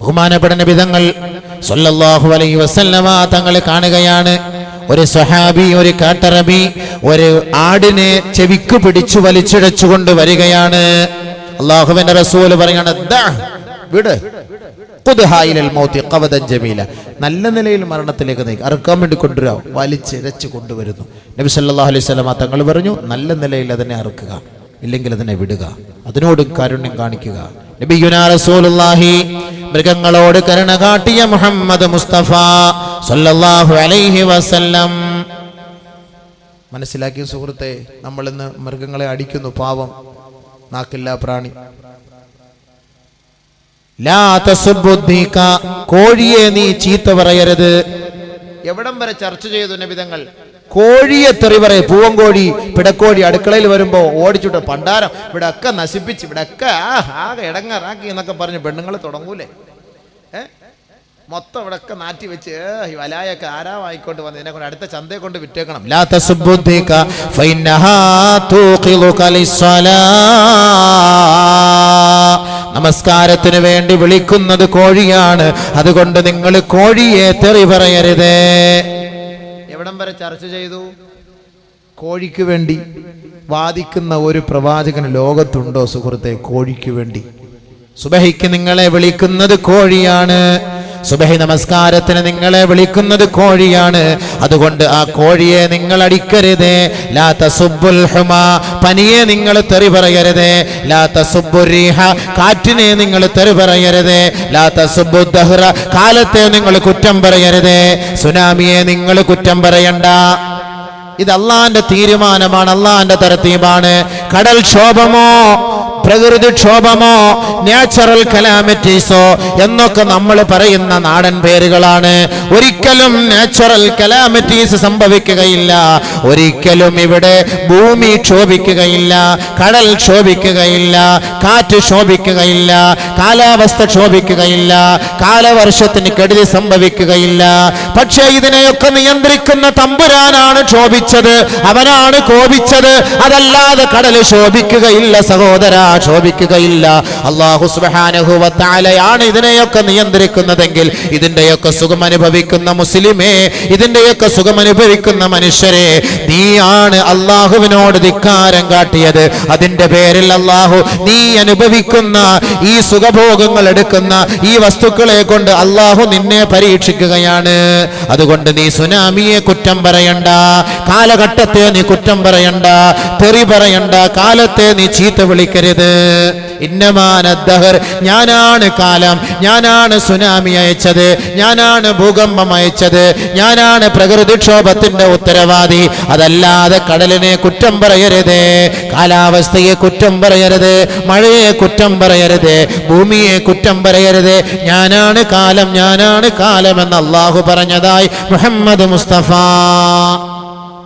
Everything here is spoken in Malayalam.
ബഹുമാനപ്പെട്ട നബിതങ്ങൾ അലൈഹി വസല്ലമ തങ്ങൾ കാണുകയാണ്. ഒരു സ്വഹാബി ഒരു കാട്ടറബി ഒരു ആടിനെ ചെവിക്ക് പിടിച്ചു വലിച്ചിഴച്ചുകൊണ്ട് വരികയാണ്. അള്ളാഹുവിന്റെ റസൂൽ പറയാണ് "ദാ, വിട്. ജമീല. നല്ല നിലയിൽ മരണത്തിലേക്ക് നയിക്കും. അറുക്കാൻ വേണ്ടി കൊണ്ടുവരാം. വലിച്ചിരച്ച് കൊണ്ടുവരുന്നു. നബി സല്ലല്ലാഹു അലൈഹി വസല്ലമ തങ്ങൾ പറഞ്ഞു നല്ല നിലയിൽ അതിനെ അറുക്കുക ഇല്ലെങ്കിൽ അതിനെ വിടുക. അതിനോട് കാരുണ്യം കാണിക്കുക. റസൂലുള്ളാഹി മൃഗങ്ങളോട് കരുണ കാട്ടിയ മുഹമ്മദ് മുസ്തഫ സല്ലല്ലാഹു അലൈഹി വസല്ലം. മനസ്സിലാക്കിയ സുഹൃത്തെ നമ്മൾ ഇന്ന് മൃഗങ്ങളെ അടിക്കുന്നു പാവം. നാക്കില്ല പ്രാണി. കോഴിയെ നീ ചീത്ത പറയരുത്. എവിടം വരെ ചർച്ച ചെയ്തു നബിതങ്ങൾ? കോഴിയെ തെറി പറയും പൂവൻകോഴി പിടക്കോഴി അടുക്കളയിൽ വരുമ്പോൾ ഓടിച്ചിട്ട് പണ്ടാരം ഇവിടെ ഒക്കെ നശിപ്പിച്ച് ഇവിടെ ഒക്കെ ആ, ആകെ ഇടങ്ങറാക്കി എന്നൊക്കെ പറഞ്ഞ് പെണ്ണുങ്ങൾ തുടങ്ങൂലേ? മൊത്തം ഇവിടെ ഒക്കെ നാറ്റി വെച്ച് വലായൊക്കെ ആരാമായിക്കൊണ്ട് വന്ന് ഇതിനെ കൊണ്ട് അടുത്ത ചന്തയെ കൊണ്ട് വിറ്റേക്കണം. നമസ്കാരത്തിന് വേണ്ടി വിളിക്കുന്നത് കോഴിയാണ്. അതുകൊണ്ട് നിങ്ങൾ കോഴിയെ തെറി പറയരുത് വരെ ചർച്ച ചെയ്തു. കോഴിക്ക് വേണ്ടി വാദിക്കുന്ന ഒരു പ്രവാചകൻ ലോകത്തുണ്ടോ സുഹൃത്തെ? കോഴിക്ക് വേണ്ടി. സുബഹിക്ക് നിങ്ങളെ വിളിക്കുന്നത് കോഴിയാണ്. സുബഹി നമസ്കാരത്തിന് നിങ്ങളെ വിളിക്കുന്നത് കോഴിയാണ്. അതുകൊണ്ട് ആ കോഴിയെ നിങ്ങൾ അടിക്കരുത്. ലാത്ത സുബുൽ ഹുമ പനിയെ നിങ്ങൾ തെറി പറയരുത്. ലാത്ത തസുബ്ബുർ കാറ്റിനെ നിങ്ങൾ തെറി പറയരുത്. ലാത്ത സുബു ദഹ്റ കാലത്തെ നിങ്ങൾ കുറ്റം പറയരുത്. സുനാമിയെ നിങ്ങൾ കുറ്റം പറയണ്ട. ഇത് അള്ളാന്റെ തീരുമാനമാണ് അള്ളാന്റെ തരത്തീമാണ് കടൽ ക്ഷോഭമോ? പ്രകൃതി ക്ഷോഭമോ നാച്ചുറൽ കലാമിറ്റീസോ എന്നൊക്കെ നമ്മൾ പറയുന്ന നാടൻ പേരുകളാണ്. ഒരിക്കലും നാച്ചുറൽ കലാമിറ്റീസ് സംഭവിക്കുകയില്ല. ഒരിക്കലും ഇവിടെ ഭൂമി ക്ഷോഭിക്കുകയില്ല കടൽ ക്ഷോഭിക്കുകയില്ല കാറ്റ് ക്ഷോഭിക്കുകയില്ല കാലാവസ്ഥ ക്ഷോഭിക്കുകയില്ല കാലവർഷത്തിന് കെടുതി സംഭവിക്കുകയില്ല. പക്ഷേ ഇതിനെയൊക്കെ നിയന്ത്രിക്കുന്ന തമ്പുരാനാണ് ക്ഷോഭിച്ചത്. അവനാണ് കോപിച്ചത്. അതല്ലാതെ കടൽ ശോഭിക്കുകയില്ല സഹോദര. ശോഭിക്കുകയില്ല. അള്ളാഹു തആലയാണ് ഇതിനെയൊക്കെ നിയന്ത്രിക്കുന്നതെങ്കിൽ ഇതിന്റെയൊക്കെ സുഖം അനുഭവിക്കുന്ന മുസ്ലിമേ ഇതിന്റെയൊക്കെ സുഖം അനുഭവിക്കുന്ന മനുഷ്യരെ നീയാണ് അള്ളാഹുവിനോട് ധിക്കാരം കാട്ടിയത്. അതിന്റെ പേരിൽ അള്ളാഹു നീ അനുഭവിക്കുന്ന ഈ സുഖഭോഗങ്ങൾ എടുക്കുന്ന ഈ വസ്തുക്കളെ കൊണ്ട് അള്ളാഹു നിന്നെ പരീക്ഷിക്കുകയാണ്. അതുകൊണ്ട് നീ സുനാമിയെ കുറ്റം പറയണ്ട കാലഘട്ടത്തെ നീ കുറ്റം പറയണ്ട തെറി പറയണ്ട കാലത്തെ നീ ചീത്ത വിളിക്കരുത്. ഇന്നമാനദ്ദഹർ ഞാനാണ് കാലം ഞാനാണ് സുനാമി അയച്ചത് ഞാനാണ് ഭൂകമ്പം അയച്ചത് ഞാനാണ് പ്രകൃതിക്ഷോഭത്തിന്റെ ഉത്തരവാദി. അതല്ലാതെ കടലിനെ കുറ്റം പറയരുത് കാലാവസ്ഥയെ കുറ്റം പറയരുത് മഴയെ കുറ്റം പറയരുത് ഭൂമിയെ കുറ്റം പറയരുത്. ഞാനാണ് കാലം ഞാനാണ് കാലം എന്ന് അള്ളാഹു പറഞ്ഞതായി മുഹമ്മദ് മുസ്തഫ.